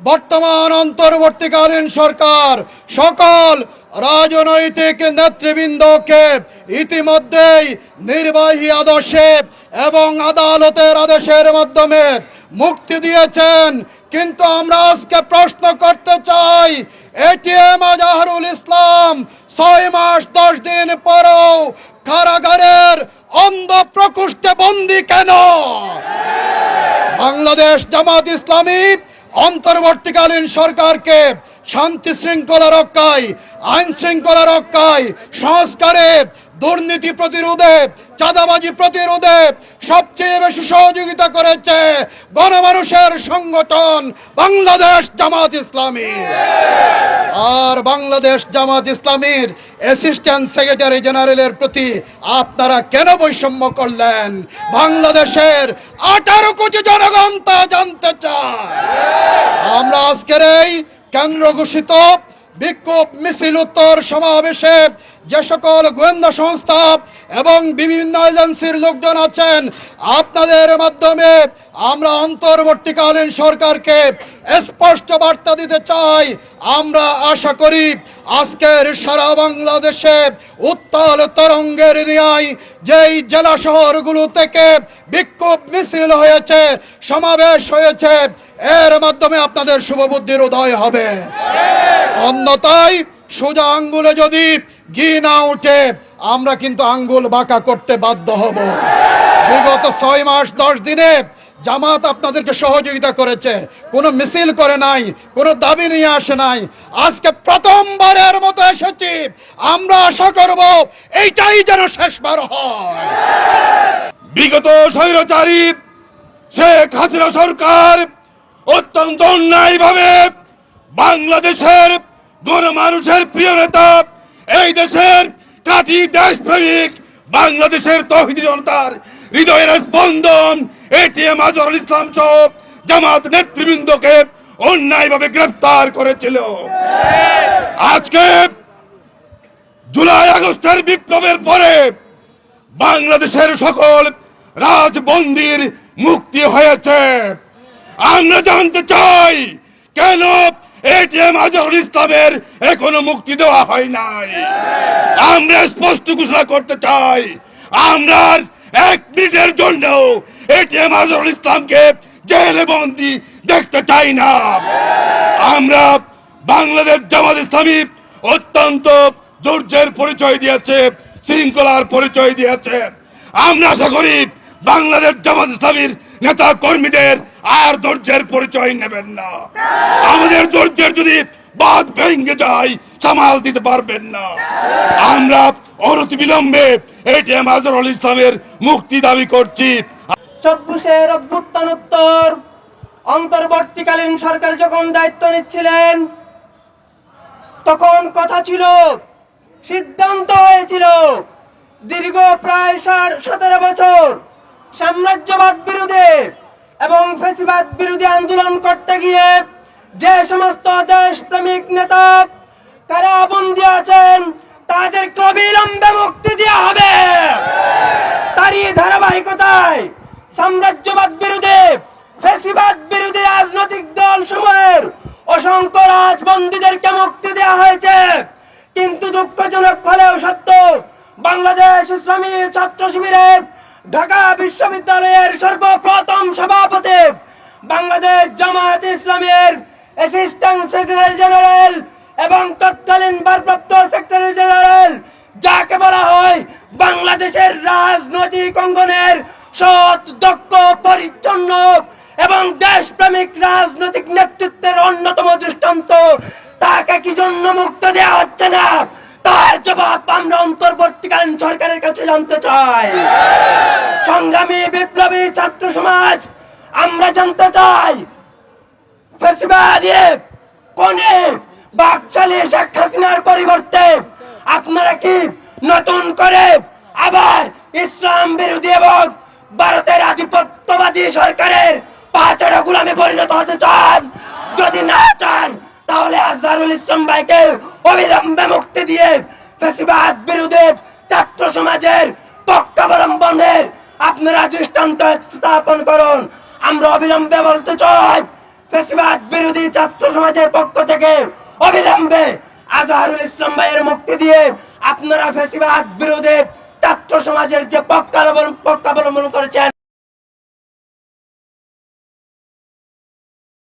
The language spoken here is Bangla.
বর্তমান অন্তর্বর্তীকালীন সরকার সকল রাজনৈতিক নেতৃবৃন্দকে ইতিমধ্যেই নির্বাহী আদর্শে এবং আদালতের আদেশের মাধ্যমে মুক্তি দিয়েছেন। কিন্তু আমরা আজকে প্রশ্ন করতে চাই এটিএম আজাহরুল ইসলাম ছয় মাস, দশ দিন পরও কারাগারের অন্ধ প্রকোষ্ঠে বন্দি কেন? বাংলাদেশ জামাত ইসলামী অন্তর্বর্তীকালীন সরকারকে শান্তি শৃঙ্খলা রক্ষায়, আইন শৃঙ্খলা রক্ষায়, সংস্কারে, দুর্নীতি প্রতিরোধে, চাঁদাবাজি প্রতিরোধে সবচেয়ে বেশি সহযোগিতা করেছে গণমানুষের সংগঠন বাংলাদেশ জামাত ইসলামী। আর বাংলাদেশ জামাত ইসলামীর অ্যাসিস্ট্যান্ট সেক্রেটারি জেনারেলের প্রতি আপনারা কেন বৈষম্য করলেন? বাংলাদেশের আঠারো কোটি জনগণ তা জানতে চায়। আমরা আজকের এই কেন্দ্র ঘোষিত বিক্ষোভ মিছিল উত্তর সমাবেশে যে সকল গোয়েন্দা সংস্থা এবং বিভিন্ন এজেন্সির লোকজন আছেন, আপনাদের মাধ্যমে আমরা অন্তর্বর্তীকালীন সরকারকে স্পষ্ট বার্তা দিতে চাই। আমরা আশা করি আজকের সারা বাংলাদেশে উত্তাল তরঙ্গের ন্যায় যেই জেলা শহরগুলো থেকে বিক্ষোভ মিছিল হয়েছে, সমাবেশ হয়েছে এর মাধ্যমে আপনাদের শুভবুদ্ধির উদয় হবে। অন্যতায় সোজা আঙ্গুলে যদি ঘি না উঠে আমরা কিন্তু আঙ্গুল বাঁকা করতে বাধ্য হব। বিগত ছয় মাস, দশ দিনে জামাত আপনাদেরকে সহযোগিতা করেছে। কোনো মিছিল করে নাই, কোনো দাবি নিয়ে আসে নাই। আজকে প্রথমবারের মতো এসেছি। আমরা আশা করব এইটাই যেন শেষবার হয়। বিগত স্বৈরাচারী শেখ হাসিনা সরকার অত্যন্ত অন্যায়ভাবে বাংলাদেশের গণমানুষের প্রিয় নেতা, এই দেশের কাটি দেশপ্রেমিক বাংলাদেশের তহিদি জনতার হৃদয়ের স্পন্দন এটিএম আজহারুল ইসলাম সহ জামাত নেতৃবৃন্দকে অন্যায়ভাবে গ্রেফতার করেছিল। আজকে জুলাই আগস্টের বিপ্লবের পরে বাংলাদেশের সকল রাজবন্দির মুক্তি হয়েছে। আমরা জানতে চাই কেন এটিএম আজহারুল ইসলামের এখনও মুক্তি দেওয়া হয় নাই। আমরা স্পষ্ট ঘোষণা করতে চাই, আমরা এক মিনিটের জন্য এটিএম আজহারুল ইসলামকে জেলে বন্দি দেখতে চাই না। আমরা বাংলাদেশ জামাত ইসলামী অত্যন্ত ধৈর্যের পরিচয় দিয়েছে, শৃঙ্খলার পরিচয় দিয়েছে। আমরা আশা করি বাংলাদেশ জামাত ইসলামীর নেতা কর্মীদের আর ধৈর্যের পরিচয় নেবেন না। আমাদের ধৈর্যের যদি বাদ ভেঙে যায়, সামাল দিতে পারবেন না। আমরা অনতি বিলম্বে এটিএম আজহারুল ইসলামের মুক্তি দাবি করছি। চব্বিশের অভ্যুত্থানোত্তর অন্তর্বর্তীকালীন সরকার যখন দায়িত্ব নিচ্ছিলেন, তখন কথা ছিল, সিদ্ধান্ত হয়েছিল, দীর্ঘ প্রায় ষাট সতেরো বছর সাম্রাজ্যবাদ বিরোধী এবং ফেসিবাদ বিরোধী আন্দোলন করতে গিয়ে যে সমস্ত দেশপ্রেমিক নেতা কারাবন্দী আছেন, তাদেরকে অবিলম্বে মুক্তি দেওয়া হবে। তারই ধারাবাহিকতায় সাম্রাজ্যবাদ বিরোধী, ফেসিবাদ বিরোধী রাজনৈতিক দল সময়ের অসংখ্য রাজবন্দীদেরকে মুক্তি দেওয়া হয়েছে। কিন্তু দুঃখজনক হলেও সত্য, বাংলাদেশ ইসলামী ছাত্র শিবিরের ঢাকা বিশ্ববিদ্যালয়ের সর্বপ্রথম সভাপতি বাংলাদেশ জামায়াত ইসলামের অ্যাসিস্ট্যান্ট সেক্রেটারি জেনারেল এবং তৎকালীন ভারপ্রাপ্ত সেক্রেটারি জেনারেল যাকে বলা হয় বাংলাদেশের রাজনৈতিক অঙ্গনের সৎ, দক্ষ, পরিচ্ছন্ন এবং দেশপ্রেমিক রাজনৈতিক নেতৃত্বের অন্যতম দৃষ্টান্ত, তাকে কি জন্য মুক্ত দেওয়া হচ্ছে না? তার জবাব আমরা অন্তর্বর্তীকালীন সরকারের কাছে জানতে চাই। সংগ্রামী বিপ্লবী ছাত্র সমাজ আমরা জানতে চাই শেখ হাসিনার পরিবর্তে আপনারা কি নতুন করে আবার ইসলাম বিরোধী এবং ভারতের আধিপত্যবাদী সরকারের পাঁচটা গুলামে পরিণত হতে চান? যদি না চান, তাহলে আজহারুল ইসলাম ভাইকে অবিলম্বে মুক্তি দিয়ে ফেসিবাদ বিরোধী ছাত্র সমাজের পক্ষাবলম্বনের আপনারা দৃষ্টান্ত স্থাপন করুন। আমরা অবিলম্বে বলতে চাই, ফেসিবাদ বিরোধী ছাত্র সমাজের পক্ষ থেকে অবিলম্বে আজহারুল ইসলাম ভাইয়ের মুক্তি দিয়ে আপনারা ফেসিবাদ বিরোধী ছাত্র সমাজের যে পক্ষাবলম্বন পক্ষাবলম্বন করেছেন